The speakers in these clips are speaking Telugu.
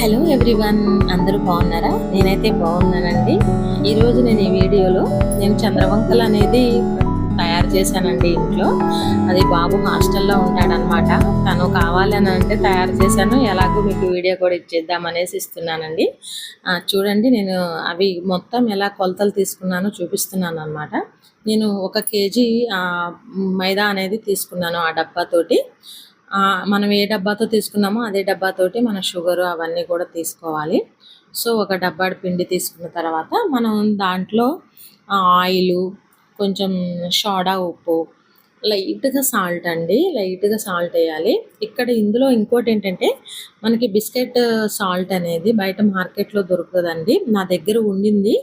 హలో ఎవ్రీవన్ అందరూ బాగున్నారా? నేనైతే బాగున్నానండి. ఈరోజు నేను ఈ వీడియోలో నేను చంద్రవంకలు అనేది తయారు చేశానండి ఇంట్లో. అది బాబు హాస్టల్లో ఉంటాడనమాట తను కావాలని అంటే తయారు చేశాను. ఎలాగో మీకు వీడియో కూడా ఇచ్చేద్దాం అనేసి ఇస్తున్నానండి. చూడండి నేను అవి మొత్తం ఎలా కొలతలు తీసుకున్నానో చూపిస్తున్నాను అనమాట నేను ఒక కేజీ ఆ, మైదా అనేది తీసుకున్నాను ఆ డబ్బాతోటి. మనం ఏ డబ్బాతో తీసుకున్నామో అదే డబ్బాతోటి మన షుగర్ అవన్నీ కూడా తీసుకోవాలి. సో ఒక డబ్బా పిండి తీసుకున్న తర్వాత మనం దాంట్లో ఆయిల్ కొంచెం షోడా ఉప్పు లైట్గా సాల్ట్ అండి లైట్గా సాల్ట్ వేయాలి. ఇక్కడ ఇందులో ఇంకోటి ఏంటంటే మనకి బిస్కెట్ సాల్ట్ అనేది బయట మార్కెట్లో దొరుకుతుందండి. నా దగ్గర ఉండింది.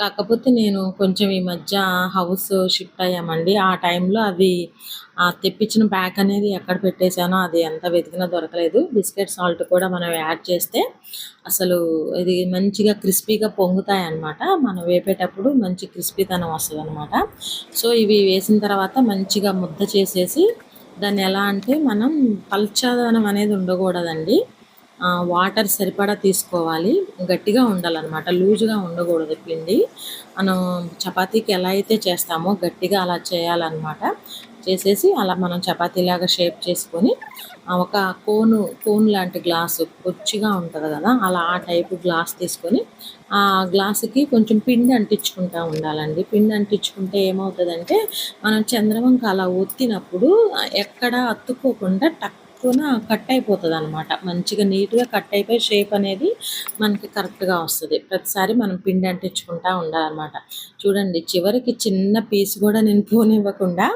కాకపోతే నేను కొంచెం ఈ మధ్య హౌస్ షిఫ్ట్ అయ్యామండి. ఆ టైంలో అది తెప్పించిన ప్యాక్ అనేది ఎక్కడ పెట్టేశానో అది ఎంత వెతికినా దొరకలేదు. బిస్కెట్ సాల్ట్ కూడా మనం యాడ్ చేస్తే అసలు ఇది మంచిగా క్రిస్పీగా పొంగుతాయి అన్నమాట మనం వేపేటప్పుడు మంచి క్రిస్పీతనం వస్తుంది అనమాట సో ఇవి వేసిన తర్వాత మంచిగా ముద్ద చేసేసి దాన్ని ఎలా అంటే మనం పల్చదనం అనేది ఉండకూడదండి. వాటర్ సరిపడా తీసుకోవాలి. గట్టిగా ఉండాలన్నమాట. లూజుగా ఉండకూడదు పిండి. మనం చపాతీకి ఎలా అయితే చేస్తామో గట్టిగా అలా చేయాలన్నమాట. చేసేసి అలా మనం చపాతీలాగా షేప్ చేసుకొని ఒక కోను కోన్ లాంటి గ్లాసు పొచ్చిగా ఉంటుంది కదా అలా ఆ టైపు గ్లాస్ తీసుకొని ఆ గ్లాసుకి కొంచెం పిండి అంటించుకుంటా ఉండాలండి. పిండి అంటించుకుంటే ఏమవుతుందంటే మనం చంద్రవంక అలా ఒత్తినప్పుడు ఎక్కడ టక్ టక్కున కట్ అయిపోతుంది అనమాట మంచిగా నీట్గా కట్ అయిపోయి షేప్ అనేది మనకి కరెక్ట్గా వస్తుంది. ప్రతిసారి మనం పిండి అంటించుకుంటా ఉండాలన్నమాట. చూడండి చివరికి చిన్న పీస్ కూడా నేను పోనివ్వకుండా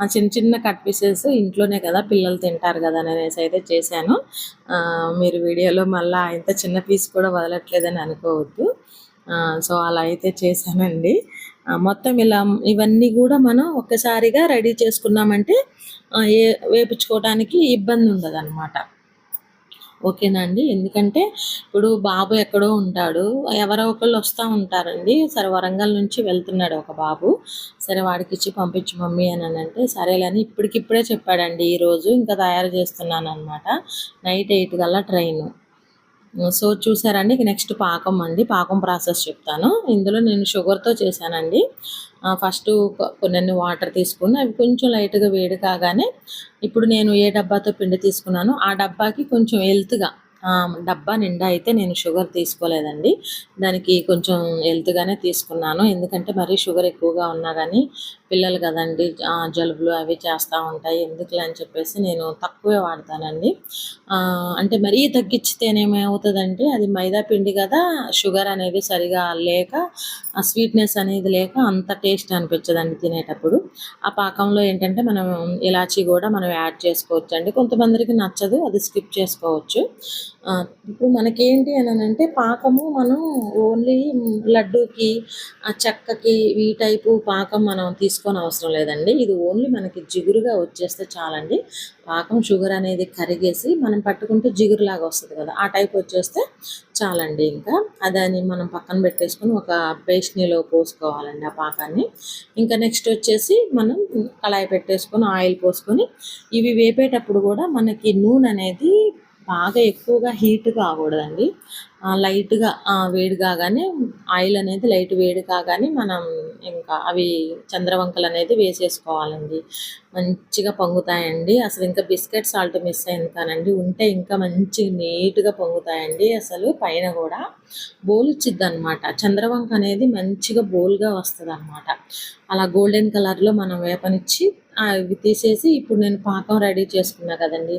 ఆ చిన్న చిన్న కట్ పీసెస్ ఇంట్లోనే కదా పిల్లలు తింటారు కదా అనేసి అయితే చేశాను. మీరు వీడియోలో మళ్ళీ ఇంత చిన్న పీస్ కూడా వదలట్లేదని అనుకోవద్దు. సో అలా అయితే చేశానండి. మొత్తం ఇలా ఇవన్నీ కూడా మనం ఒక్కసారిగా రెడీ చేసుకున్నామంటే ఏ వేపించుకోవడానికి ఇబ్బంది ఉండదు అనమాట ఓకేనా అండి? ఎందుకంటే ఇప్పుడు బాబు ఎక్కడో ఉంటాడు. ఎవరో ఒకళ్ళు వస్తూ ఉంటారండి. సరే వరంగల్ నుంచి వెళ్తున్నాడు ఒక బాబు. సరే వాడికి ఇచ్చి పంపించు మమ్మీ అని అని అంటే సరేలేని ఇప్పటికిప్పుడే చెప్పాడండి. ఈరోజు ఇంకా తయారు చేస్తున్నాను అనమాట నైట్ ఎయిట్ కల్లా ట్రైన్. సో చూసారండి నెక్స్ట్ పాకం అండి. పాకం ప్రాసెస్ చెప్తాను. ఇందులో నేను షుగర్తో చేశానండి. ఫస్ట్ కొన్ని వాటర్ తీసుకుని అవి కొంచెం లైట్గా వేడి కాగానే ఇప్పుడు నేను ఏ డబ్బాతో పిండి తీసుకున్నానో ఆ డబ్బాకి కొంచెం ఎల్త్గా డబ్బా నిండా అయితే నేను షుగర్ తీసుకోలేదండి. దానికి కొంచెం హెల్త్గానే తీసుకున్నాను. ఎందుకంటే మరీ షుగర్ ఎక్కువగా ఉన్నా కానీ పిల్లలు కదండి జలుబులు అవి చేస్తూ ఉంటాయి. ఎందుకులే అని చెప్పేసి నేను తక్కువే వాడతానండి. అంటే మరీ తగ్గించితేనేమవుతుందంటే అది మైదా పిండి కదా షుగర్ అనేది సరిగా లేక ఆ స్వీట్నెస్ అనేది లేక అంత టేస్ట్ అనిపించదండి తినేటప్పుడు. ఆ పాకంలో ఏంటంటే మనం ఇలాచీ కూడా మనం యాడ్ చేసుకోవచ్చు అండి కొంతమందికి నచ్చదు అది స్కిప్ చేసుకోవచ్చు. ఇప్పుడు మనకేంటి అని అంటే పాకము మనం ఓన్లీ లడ్డూకి ఆ చెక్కకి ఈ టైపు పాకం మనం తీసుకొని అవసరం లేదండి. ఇది ఓన్లీ మనకి జిగురుగా వచ్చేస్తే చాలండి. పాకం షుగర్ అనేది కరిగేసి మనం పట్టుకుంటే జిగురులాగా వస్తుంది కదా ఆ టైప్ వచ్చేస్తే చాలండి ఇంకా. అదని మనం పక్కన పెట్టేసుకొని ఒక పేస్ట్నీలో పోసుకోవాలండి ఆ పాకాన్ని. ఇంకా నెక్స్ట్ వచ్చేసి మనం కళాయి పెట్టేసుకొని ఆయిల్ పోసుకొని ఇవి వేపేటప్పుడు కూడా మనకి నూనె అనేది బాగా ఎక్కువగా హీట్ కాకూడదండి. లైట్గా వేడి కాగానే ఆయిల్ అనేది లైట్ వేడి కాగానే మనం ఇంకా అవి చంద్రవంకలు అనేది వేసేసుకోవాలండి. మంచిగా పొంగుతాయండి. అసలు ఇంకా బిస్కెట్ సాల్ట్ మిస్ అయింది కానండి. ఉంటే ఇంకా మంచి నీట్గా పొంగుతాయండి. అసలు పైన కూడా బోల్ ఇచ్చిద్ది అనమాట చంద్రవంక అనేది మంచిగా బోల్గా వస్తుంది అనమాట అలా గోల్డెన్ కలర్లో మనం వేపనిచ్చి ఇవి తీసేసి ఇప్పుడు నేను పాకం రెడీ చేసుకున్నా కదండి.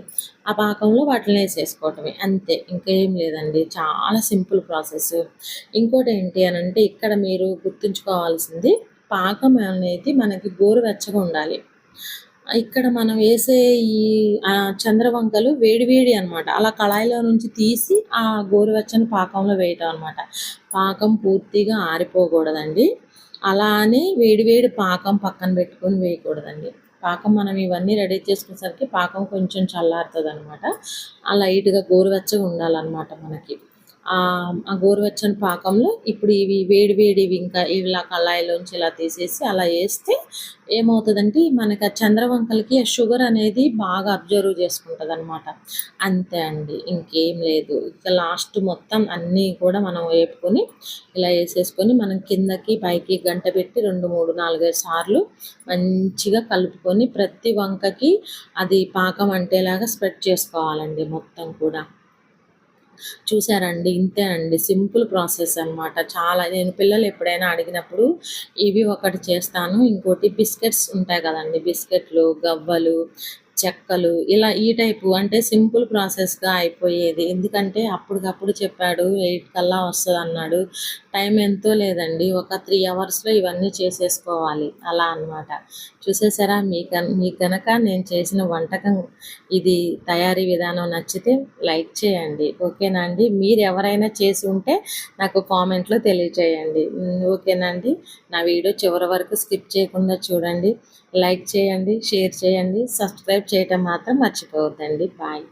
ఆ పాకంలో వాటిని వేసేసుకోవటమే. అంతే ఇంకేం లేదండి. చాలా సింపుల్ ప్రాసెస్. ఇంకోటి ఏంటి అని అంటే ఇక్కడ మీరు గుర్తుంచుకోవాల్సింది పాకం అనేది మనకి గోరువెచ్చగా ఉండాలి. ఇక్కడ మనం వేసే ఈ చంద్రవంకలు వేడివేడి అనమాట అలా కళాయిలో నుంచి తీసి ఆ గోరువెచ్చని పాకంలో వేయటం అనమాట పాకం పూర్తిగా ఆరిపోకూడదండి. అలా అని వేడివేడి పాకం పక్కన పెట్టుకొని వేయకూడదండి. పాకం మనం ఇవన్నీ రెడీ చేసుకునేసరికి పాకం కొంచెం చల్లారుతుంది అనమాట ఆ లైట్గా గోరువెచ్చగా ఉండాలన్నమాట మనకి. ఆ గోరువెచ్చని పాకంలో ఇప్పుడు ఇవి వేడి వేడివి ఇంకా ఇలా కళాయిలోంచి ఇలా తీసేసి అలా వేస్తే ఏమవుతుందంటే మనకి ఆ చంద్రవంకలకి ఆ షుగర్ అనేది బాగా అబ్జర్వ్ చేసుకుంటుంది అనమాట అంతే అండి ఇంకేం లేదు. ఇక లాస్ట్ మొత్తం అన్నీ కూడా మనం వేపుకొని ఇలా వేసేసుకొని మనం కిందకి పైకి గంట పెట్టి రెండు మూడు నాలుగైదు సార్లు మంచిగా కలుపుకొని ప్రతి వంకకి అది పాకం అంటేలాగా స్ప్రెడ్ చేసుకోవాలండి మొత్తం కూడా. చూసారండి ఇంతేనండి సింపుల్ ప్రాసెస్ అన్నమాట. చాలా నేను పిల్లలు ఎప్పుడైనా అడిగినప్పుడు ఇవి ఒకటి చేస్తాను ఇంకోటి బిస్కెట్స్ ఉంటాయి కదండి. బిస్కెట్లు గవ్వలు చెక్కలు ఇలా ఈ టైపు అంటే సింపుల్ ప్రాసెస్గా అయిపోయేది. ఎందుకంటే అప్పటికప్పుడు చెప్పాడు ఎయిట్ కల్లా వస్తుంది అన్నాడు. టైం ఎంతో లేదండి. ఒక త్రీ అవర్స్లో ఇవన్నీ చేసేసుకోవాలి. అలా అన్నమాట. చూసేసారా? మీకు మీకు కనుక నేను చేసిన వంటకం ఇది తయారీ విధానం నచ్చితే లైక్ చేయండి. ఓకేనా అండి? మీరు ఎవరైనా చేసి ఉంటే నాకు కామెంట్లో తెలియచేయండి. ఓకేనా అండి? నా వీడియో చివరి వరకు స్కిప్ చేయకుండా చూడండి. లైక్ చేయండి షేర్ చేయండి సబ్స్క్రైబ్ చేయటం మాత్రం మర్చిపోవద్దండి. బాయ్.